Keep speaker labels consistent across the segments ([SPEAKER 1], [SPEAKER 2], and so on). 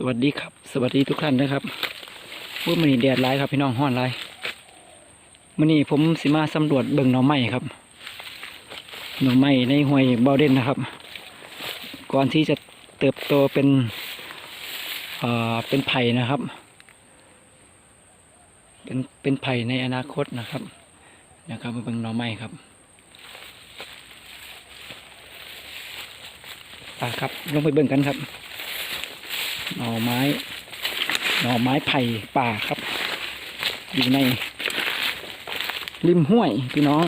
[SPEAKER 1] สวัสดีครับ สวัสดีทุกท่านนะครับว่ามันนี่แดดร้ายครับพี่น้องห้อนร้ายมันนี่ผมสิมาสำรวจเบิ่งหน่อไม้ครับ หน่อไม้ในห้วยเบาเด่นนะครับ ก่อนที่จะเติบโตเป็นเอ่อเป็นไผ่นะครับ เป็นเป็นไผ่ในอนาคตนะครับนะครับมาเบิ่งหน่อไม้ครับไปครับลงไปเบิ่งกันครับ หน่อไม้ หน่อไม้ไผ่ป่าครับ อยู่ใน ริมห้วยพี่น้อง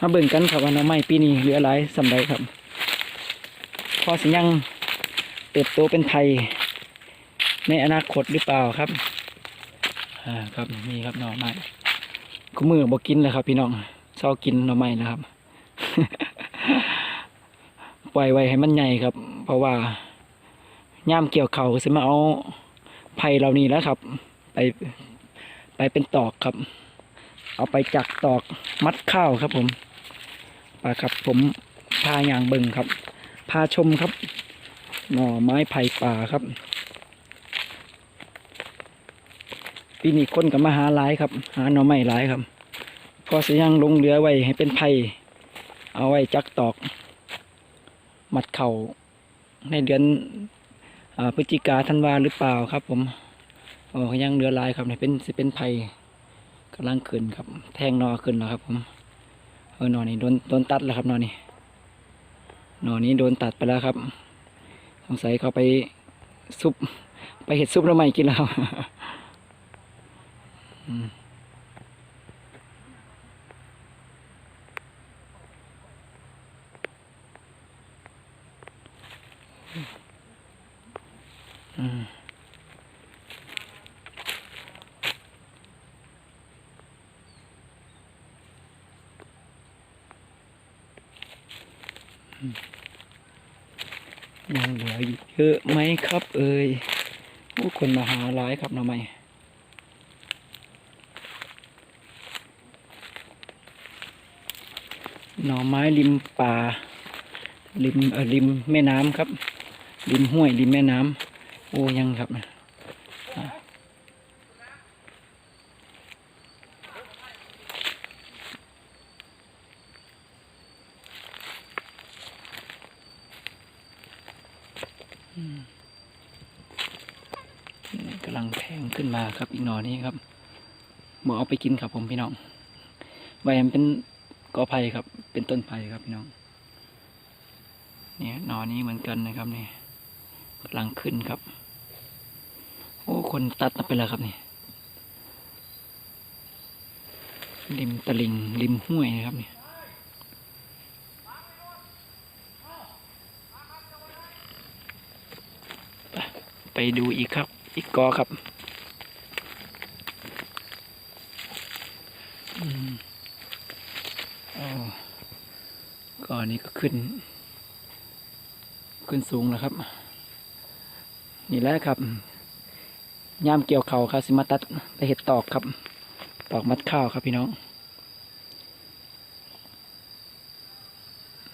[SPEAKER 1] มาเบิ่งกันครับว่าหน่อไม้ปีนี้เหลือหลายสำใดครับ พอสิยังเติบโตเป็นไผ่ในอนาคตหรือเปล่าครับ อ่าครับนี่ครับหน่อไม้กูมือบอกกินเลยครับ พี่น้องเศร้ากินหน่อไม้นะครับ ปล่อยไว้ให้มันใหญ่ครับ เพราะว่า ย่ามเกี่ยวเขาสิมาเอาไผ่เหล่านี้แล้วครับ ไปไปเป็นตอกครับ เอาไปจักตอกมัดข้าวครับผมปาครับผมพาอย่างเบิ่งครับ พาชมครับ หน่อไม้ไผ่ป่าครับปีนี้คนกับมาหาหลายครับ หาหน่อไม้หลายครับก็สิยังลงเรือไว้ให้เป็นไผ่เอาไว้จักตอก มัดเข่าในเดือน พฤศจิกาธันวาหรือเปล่าครับ ผมโอ้ยังเหลือลายครับเนี่ยเป็นสิเป็นไผ่กำลังขึ้นครับ แทงนอขึ้นแล้วครับ ผมเออหนอนี้โดนโดนตัดแล้วครับหนอนี้หนอนี้โดนตัดไปแล้วครับ สงสัยเขาไปซุปไปเห็ดซุปแล้วไม่กินแล้วอืม ยังเหลืออยู่เยอะไหมครับ เอ่ยผู้คนมาหาหลายครับหน่อไม้หน่อไม้ริมป่าริมเออริมแม่น้ำครับ ริมห้วยริมแม่น้ำ โอ้ยังครับอะอืมนี่กำลังแพงขึ้นมาครับอีกหน่อนี้ครับหมอเอาไปกินครับผมพี่น้องใบมันเป็นกอไผ่ครับ เป็นต้นไผ่ครับพี่น้องเนี่ยหนอนี้เหมือนกันนะครับเนี่ย กำลังขึ้นครับ โอ้คนตัดไปแล้วครับนี่ริมตลิงริมห้วยนะครับนี่ไปไปดูอีกครับ อีกกอครับอืมอ๋อกอนี้ก็ขึ้น ขึ้นสูงแล้วครับ นี่แหละครับย่ามเกี่ยวเขาครับสิมาตัดไปเห็ดตอกครับ ตอกมัดข้าวครับพี่น้อง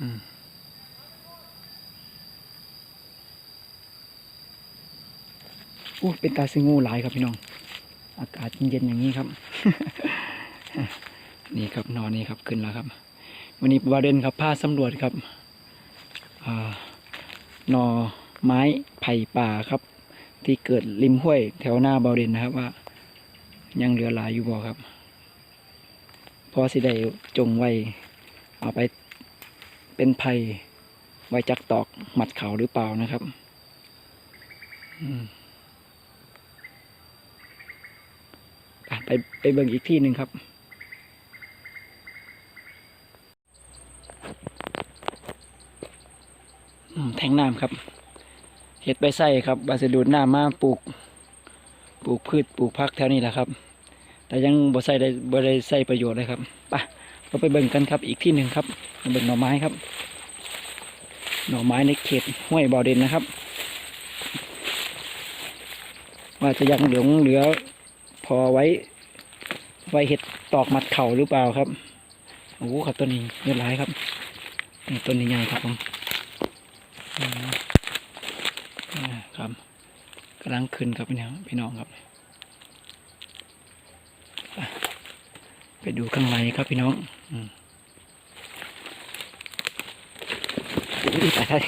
[SPEAKER 1] อืมอู้เป็นตาซิงูหลายครับพี่น้อง อากาศเย็นๆอย่างนี้ครับ นี่ครับนอนนี่ครับขึ้นแล้วครับ วันนี้บาเดนครับพาสำรวจครับ อ่านอ ไม้ไผ่ป่าครับ ที่เกิดริมห้วยแถวหน้าเบาเด่นนะครับว่า ยังเหลือหลายอยู่บ่ครับพอสิได้จงไว้เอาไปเป็นไผ่ไว้จักตอกหมัดเขาหรือเปล่านะครับไปไปเบิ่งอีกที่หนึ่งครับแทงน้ำครับ เห็ดใบไส้ครับบาสิดูดหน้ำมาปลูก ปลูกพืชปลูกพักแถวนี้แหละครับ แต่ยังบ่ใส่ได้บ่ได้ใส่ประโยชน์เลยครับไปเราไปเบิ่งกันครับอีกที่หนึ่งครับเบิ่งหน่อไม้ครับ หน่อไม้ในเขตห้วยบ่อเด่นนะครับ ว่าจะยังเหลืองเหลือพอไว้ ไว้เห็ดตอกมัดเข่าหรือเปล่าครับโอ้โหครับต้นนี้เยอะหลายครับต้นนี้ใหญ่ครับผม ครับกำลังขึ้นครับพี่น้องพี่น้องครับ ไปดูข้างในครับพี่น้องอืมอุ๊ยตาย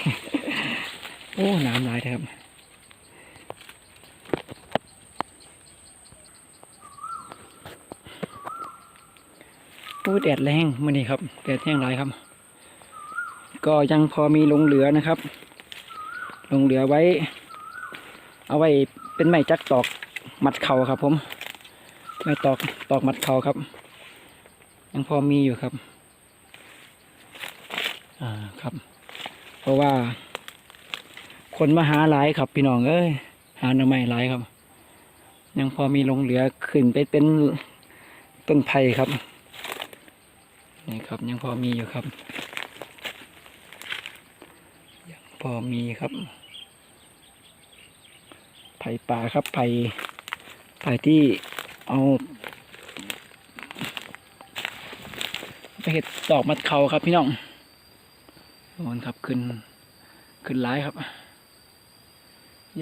[SPEAKER 1] โอ้ น้ำลายครับโอ้แดดแรงมื่อนี้ครับแดดแห้งหลายครับ ก็ยังพอมีลงเหลือนะครับ ลงเหลือไว้ เอาไว้เป็นไม้จักตอกมัดเข่าครับผมไม้ตอกตอกมัดเข่าครับ ยังพอมีอยู่ครับ อ่าครับ เพราะว่า คนมาหาหลายครับ พี่น้องเอ้ยหาหน่อไม้หลายครับ ยังพอมีลงเหลือขึ้นไปเป็นต้นไผ่ครับนี่ครับ ยังพอมีอยู่ครับ ยังพอมีครับ ไผ่ป่าครับไผ่ไผ่ที่เอาไปเห็ดดอกมัดเขาครับพี่น้องโน่นครับขึ้นขึ้นร้ายครับ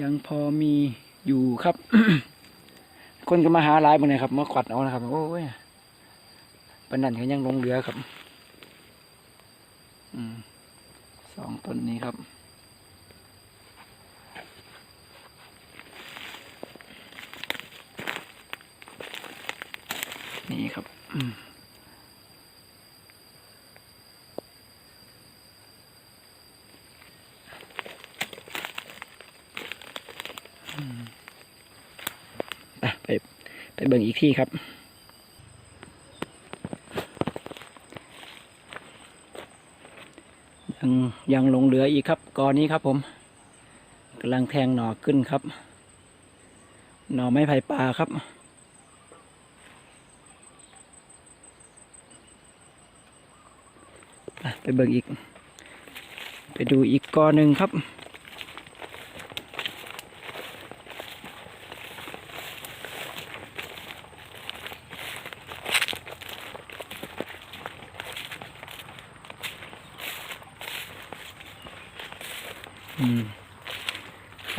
[SPEAKER 1] ยังพอมีอยู่ครับ คนก็มาหาร้ายบางเนี่ยครับมาขวัดเอานะครับโอ้ยปนนันก็ยังลงเรือครับ อืมสองต้นนี้ครับ นี่ครับ อืมอืม ไปไปเบิ่งอีกที่ครับยังยังลงเหลืออีกครับกอนี้ครับผมกำลังแทงหน่อขึ้นครับ หน่อไม้ไผ่ป่าครับไปไปเบิ่งอีก ไปดูอีกกอหนึ่งครับ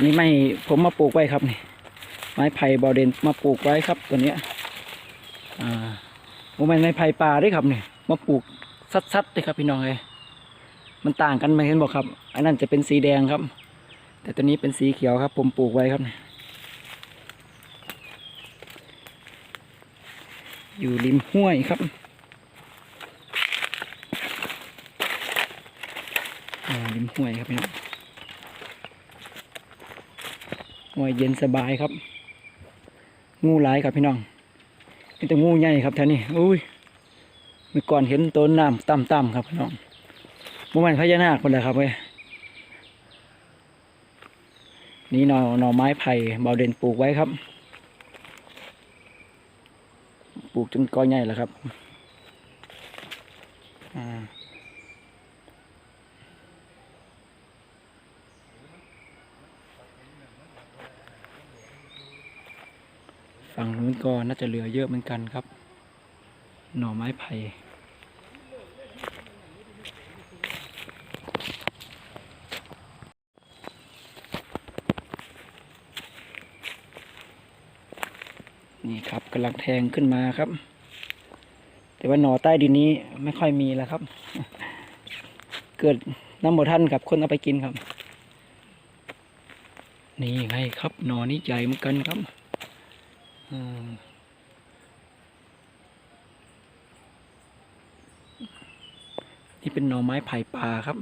[SPEAKER 1] นี่ไม่ผมมาปลูกไว้ครับนี่ไม้ไผ่บอเดนมาปลูกไว้ครับตัวเนี้ยอ่าโมเมนไม้ไผ่ป่าด้วยครับนี่มาปลูกซัดๆเลยครับพี่น้องเลยมันต่างกันไหมเห็นบอกครับ อันนั้นจะเป็นสีแดงครับ แต่ตัวนี้เป็นสีเขียวครับ ผมปลูกไว้ครับ อยู่ริมห้วยครับอ่าริมห้วยครับพี่น้อง ห้วยเย็นสบายครับ งูหลายครับพี่น้องนี่แต่งูใหญ่ครับแถวนี้อุ้ยเมื่อก่อนเห็นต้นน้ำต่ำๆครับพี่น้องโมมันพญานาคคนละครับเว้ยนี่หน่อหน่อไม้ไผ่เบาเด่นปลูกไว้ครับ ปลูกจนกอใหญ่แล้วครับอ่า ฝั่งนู้นก็น่าจะเหลือเยอะเหมือนกันครับ หน่อไม้ไผ่นี่ครับกำลังแทงขึ้นมาครับ แต่ว่าหน่อใต้ดินนี้ไม่ค่อยมีแล้วครับ เกิดน้ำบ่ท่านกับคนเอาไปกินครับ นี่ไงครับหน่อนี้ใหญ่เหมือนกันครับ อืมนี่เป็นหน่อไม้ไผ่ป่าครับ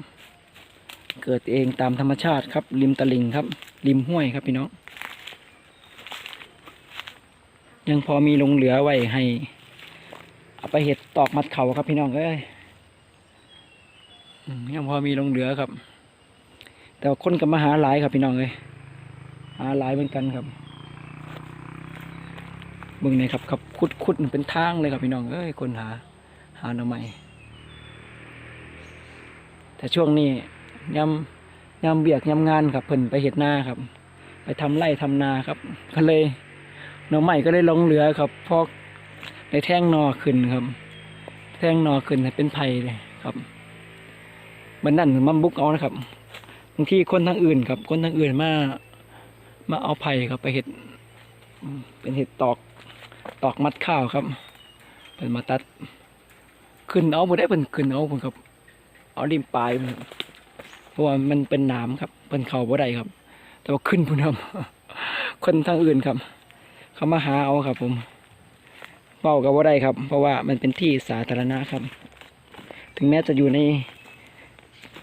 [SPEAKER 1] เกิดเองตามธรรมชาติครับ ริมตลิ่งครับ ริมห้วยครับพี่น้อง ยังพอมีลงเหลือไว้ให้ เอาไปเห็ดตอกมัดเขาครับพี่น้องเอ้ยยังพอมีลงเหลือครับ แต่คนกับมาหาหลายครับพี่น้องเอ้ยหาหลายเหมือนกันครับ บิ่งนี่ครับครับคุดคุดเป็นทางเลยครับพี่น้องเอ้ยคนหาหาหน่อไม้แต่ช่วงนี้ยำยำเบียกยำงานครับเพิ่นไปเห็ดนาครับ ไปทำไร่ทำนาครับ ก็เลยหน่อไม้ก็เลยลงเหลือครับพอในแท่งนอขึ้นครับ แท่งนอขึ้นเป็นไผ่เลยครับมันนั่นมันบุกเอานะครับบางทีคนทางอื่นครับ คนทางอื่นมามาเอาไผ่ครับไปเห็ด เป็นเห็ดตอกตอกมัดข้าวครับเป็นมาตัด ขึ้นเอาบ่ได้เป็นขึ้นเอาเพิ่นครับ เอาริมปลายเพราะว่ามันเป็นน้ำครับเป็นเขาบ่ได้ครับ แต่ว่าขึ้นพุ่นครับคนทางอื่นครับ เขามาหาเอาครับ ผมเฝ้ากับว่าได้ครับ เพราะว่ามันเป็นที่สาธารณะครับ ถึงแม้จะอยู่ใน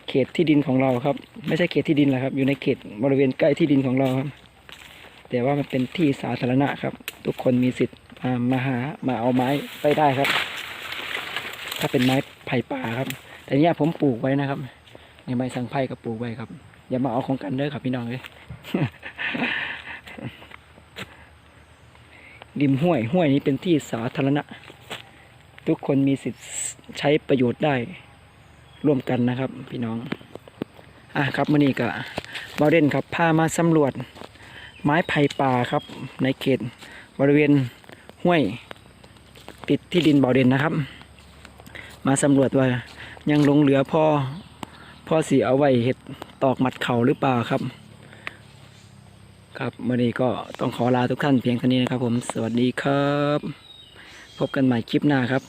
[SPEAKER 1] เขตที่ดินของเราครับ ไม่ใช่เขตที่ดินแหละครับ อยู่ในเขตบริเวณใกล้ที่ดินของเราครับ แต่ว่ามันเป็นที่สาธารณะครับ ทุกคนมีสิทธิ์มามาหามาเอาไม้ไปได้ครับ ถ้าเป็นไม้ไผ่ป่าครับ แต่เนี่ยผมปลูกไว้นะครับเนี่ยไม้สังไผ่ก็ปลูกไว้ครับ อย่ามาเอาของกันเด้อครับพี่น้องเลยริมห้วยห้วยนี้เป็นที่สาธารณะ ทุกคนมีสิทธิ์ใช้ประโยชน์ได้ร่วมกันนะครับ พี่น้อง อะครับมื่อนี้ก็บาเดนครับพามาสำรวจ ไม้ไผ่ป่าครับ ในเขตบริเวณห้วย ติดที่ดินบ่อเด่นนะครับ มาสำรวจว่ายังหลงเหลือพ่อพ่อสีเอาไว้เห็ดตอกหมัดเข่าหรือเปล่าครับ ครับวันนี้ก็ต้องขอลาทุกท่านเพียงเท่านี้นะครับผมสวัสดีครับ พบกันใหม่คลิปหน้าครับ